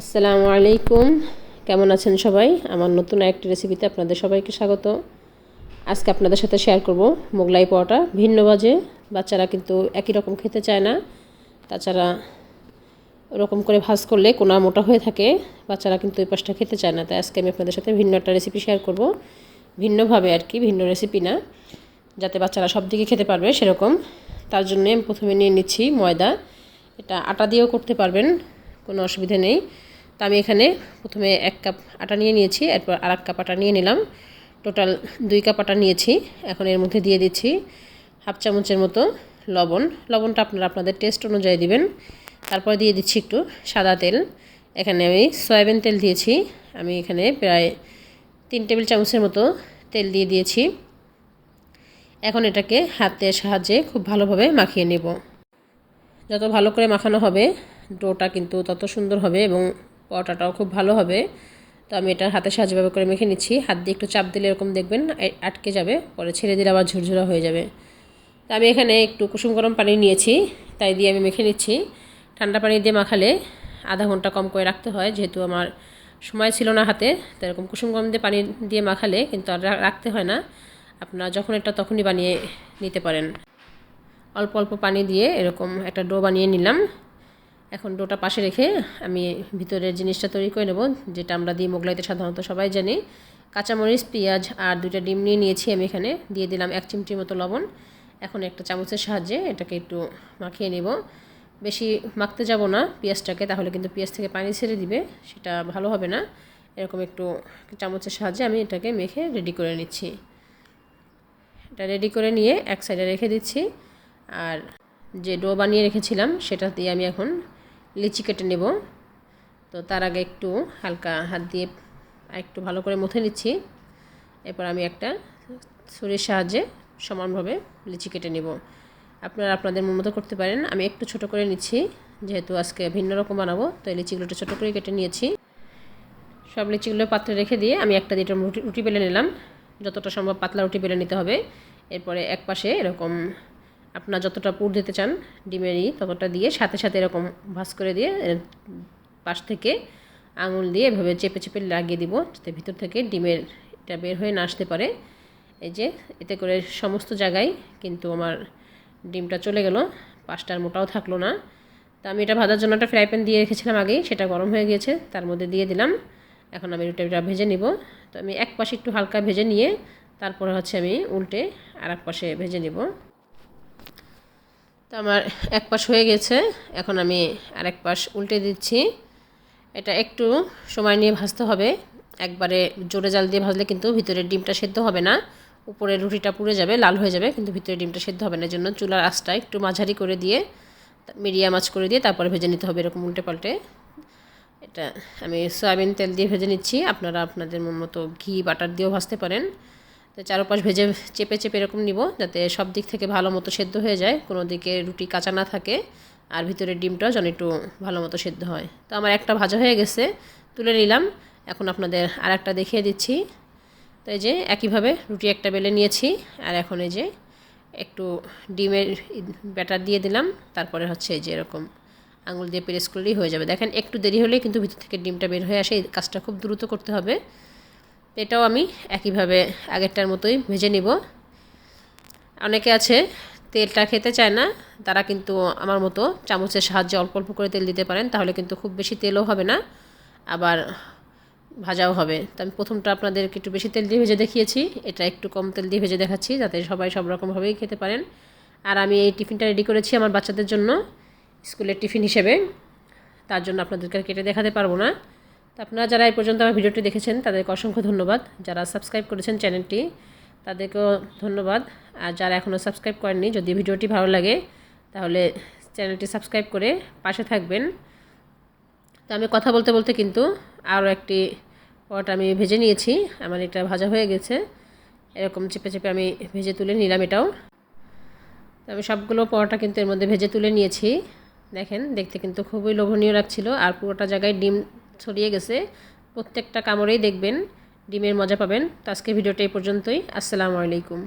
আসসালামু আলাইকুম। কেমন আছেন সবাই? আমার নতুন একটি রেসিপিতে আপনাদের সবাইকে স্বাগত। আজকে আপনাদের সাথে শেয়ার করব মোগলাই পাওয়াটা ভিন্ন বাজে বাচ্চারা কিন্তু একই রকম খেতে চায় না। তাছাড়া ওরকম করে ভাজ করলে কোনা মোটা হয়ে থাকে। বাচ্চারা কিন্তু এই পাশটা খেতে চায় না। তাই আজকে আমি আপনাদের সাথে ভিন্ন একটা রেসিপি শেয়ার করব। ভিন্নভাবে আর কি, ভিন্ন রেসিপি না। যাতে বাচ্চারা সব দিকে খেতে পারবে সেরকম। তার জন্য আমি প্রথমে নিয়ে নিচ্ছি ময়দা। এটা আটা দিয়েও করতে পারবেন। কোনো অসুবিধা নেই। তো আমি এখানে প্রথমে এক কাপ আটা নিয়ে নিয়েছি, এরপর আর এক কাপ আটা নিয়ে নিলাম। টোটাল দুই কাপ আটা নিয়েছি। এখন এর মধ্যে দিয়ে দিচ্ছি হাফ চামচের মতো লবণ। লবণটা আপনারা আপনাদের টেস্ট অনুযায়ী দিবেন। তারপর দিয়ে দিচ্ছি একটু সাদা তেল। এখানে আমি সয়াবিন তেল দিয়েছি। আমি এখানে প্রায় তিন টেবিল চামচের মতো তেল দিয়ে দিয়েছি। এখন এটাকে হাতের সাহায্যে খুব ভালোভাবে মাখিয়ে নেব। যত ভালো করে মাখানো হবে, ডোটা কিন্তু তত সুন্দর হবে এবং পরোটাটাও খুব ভালো হবে। তো আমি এটা হাতের সাহায্যভাবে করে মেখে নিচ্ছি। হাত দিয়ে একটু চাপ দিলে এরকম দেখবেন আটকে যাবে, পরে ছেড়ে দিলে আবার ঝুরঝুরা হয়ে যাবে। তো আমি এখানে একটু কুসুম গরম পানি নিয়েছি, তাই দিয়ে আমি মেখে নিচ্ছি। ঠান্ডা পানি দিয়ে মাখালে আধা ঘণ্টা কম করে রাখতে হয়, যেহেতু আমার সময় ছিল না হাতে, তো এরকম কুসুম গরম দিয়ে পানি দিয়ে মাখালে কিন্তু আর রাখতে হয় না। আপনারা যখন এটা তখনই বানিয়ে নিতে পারেন। অল্প অল্প পানি দিয়ে এরকম একটা ডো বানিয়ে নিলাম। এখন ডোটা পাশে রেখে আমি ভিতরের জিনিসটা তৈরি করে নেব, যেটা আমরা দিয়ে মোগলাইতে সাধারণত সবাই জানি। কাঁচামরিচ, পেঁয়াজ আর দুইটা ডিম নিয়ে নিয়েছি আমি এখানে। দিয়ে দিলাম এক চিমটির মতো লবণ। এখন একটা চামচের সাহায্যে এটাকে একটু মাখিয়ে নেব। বেশি মাখতে যাব না পেঁয়াজটাকে, তাহলে কিন্তু পেঁয়াজ থেকে পানি ছেড়ে দিবে, সেটা ভালো হবে না। এরকম একটু চামচের সাহায্যে আমি এটাকে মেখে রেডি করে নিচ্ছি। এটা রেডি করে নিয়ে এক সাইডে রেখে দিচ্ছি। আর যে ডো বানিয়ে রেখেছিলাম, সেটা দিয়ে আমি এখন লিচি কেটে নেব। তো তার আগে একটু হালকা হাত দিয়ে একটু ভালো করে মুথে নিচ্ছি। এরপর আমি একটা ছুরির সাহায্যে সমানভাবে লিচি কেটে নেব। আপনারা আপনাদের মন মতো করতে পারেন। আমি একটু ছোট করে নিচ্ছি, যেহেতু আজকে ভিন্ন রকম বানাবো, তো এই লিচিগুলো ছোটো করে কেটে নিয়েছি। সব লিচিগুলো পাত্রে রেখে দিয়ে আমি একটা দিয়ে রুটি বেলে নিলাম। যতটা সম্ভব পাতলা রুটি বেলে নিতে হবে। এরপরে এক পাশে এরকম আপনার যতটা পুর দিতে চান, ডিমেরই ততটা দিয়ে, সাথে সাথে এরকম ভাস করে দিয়ে পাশ থেকে আঙুল দিয়ে এভাবে চেপে চেপে লাগিয়ে দিব, যাতে ভিতর থেকে ডিমের এটা বের হয়ে না আসতে পারে। এই যে, এতে করে সমস্ত জায়গায় কিন্তু আমার ডিমটা চলে গেল পাঁচটার মোটাও থাকল না। তা আমি এটা ভাজার জন্য একটা ফ্রাই প্যান দিয়ে রেখেছিলাম আগেই, সেটা গরম হয়ে গিয়েছে, তার মধ্যে দিয়ে দিলাম। এখন আমি রুটিটা ভেজে নিব। তো আমি এক পাশে একটু হালকা ভেজে নিয়ে, তারপরে হচ্ছে আমি উল্টে আর এক পাশে ভেজে নিব। আমার এক পাশ হয়ে গেছে, এখন আমি আরেক পাশ উল্টে দিচ্ছি। এটা একটু সময় নিয়ে ভাজতে হবে। একবারে জোরে জাল দিয়ে ভাজলে কিন্তু ভিতরের ডিমটা সেদ্ধ হবে না। উপরে রুটিটা পুড়ে যাবে, লাল হয়ে যাবে, কিন্তু ভিতরে ডিমটা সেদ্ধ হবে না। জন্য চুলার আঁচটা একটু মাঝারি করে দিয়ে, মিডিয়াম আঁচ করে দিয়ে তারপরে ভেজে নিতে হবে এরকম উল্টে পাল্টে। এটা আমি সয়াবিন তেল দিয়ে ভেজে নিচ্ছি। আপনারা আপনাদের মতো ঘি, বাটার দিয়েও ভাজতে পারেন। তো চারপাশ ভেজে চেপে চেপে এরকম নিব যাতে সব দিক থেকে ভালো মতো সেদ্ধ হয়ে যায়, কোনো দিকে রুটি কাঁচা না থাকে আর ভিতরে ডিমটাও যেন একটু ভালো মতো সেদ্ধ হয়। তো আমার একটা ভাজা হয়ে গেছে, তুলে নিলাম। এখন আপনাদের আর একটা দেখিয়ে দিচ্ছি। তো এই যে একইভাবে রুটি একটা বেলে নিয়েছি, আর এখন এই যে একটু ডিমের ব্যাটার দিয়ে দিলাম। তারপরে হচ্ছে এই যে এরকম আঙুল দিয়ে প্রেস করলেই হয়ে যাবে। দেখেন একটু দেরি হলেই কিন্তু ভিতর থেকে ডিমটা বের হয়ে আসে, এই কাজটা খুব দ্রুত করতে হবে। এটাও আমি একইভাবে আগেরটার মতোই ভেজে নিব। অনেকে আছে, তেলটা খেতে চায় না, তারা কিন্তু আমার মতো চামচের সাহায্যে অল্প অল্প করে তেল দিতে পারেন, তাহলে কিন্তু খুব বেশি তেলও হবে না, আবার ভাজাও হবে। তো আমি প্রথমটা আপনাদেরকে একটু বেশি তেল দিয়ে ভেজে দেখিয়েছি, এটা একটু কম তেল দিয়ে ভেজে দেখাচ্ছি, যাতে সবাই সব রকমভাবেই খেতে পারেন। আর আমি এই টিফিনটা রেডি করেছি আমার বাচ্চাদের জন্য, স্কুলের টিফিন হিসেবে, তার জন্য আপনাদেরকে কেটে দেখাতে পারব না। তো আপনারা যারা এই পর্যন্ত আমার ভিডিওটি দেখেছেন, তাদেরকে অসংখ্য ধন্যবাদ। যারা সাবস্ক্রাইব করেছেন চ্যানেলটি তাদেরকেও ধন্যবাদ। আর যারা এখনও সাবস্ক্রাইব করেননি, যদি ভিডিওটি ভালো লাগে, তাহলে চ্যানেলটি সাবস্ক্রাইব করে পাশে থাকবেন। তো আমি কথা বলতে বলতে কিন্তু আরও একটি পট আমি ভেজে নিয়েছি। আমার এটা ভাজা হয়ে গেছে। এরকম চেপে চেপে আমি ভেজে তুলে নিলাম এটাও। তো আমি সবগুলো পরোটা কিন্তু এর মধ্যে ভেজে তুলে নিয়েছি। দেখেন, দেখতে কিন্তু খুবই লোভনীয় লাগছিল। আর পুরোটা জায়গায় ডিম ছড়িয়ে গেছে। প্রত্যেকটা কামড়েই দেখবেন, ডিমের মজা পাবেন। তো আজকে ভিডিওটা এই পর্যন্তই। আসসালামু আলাইকুম।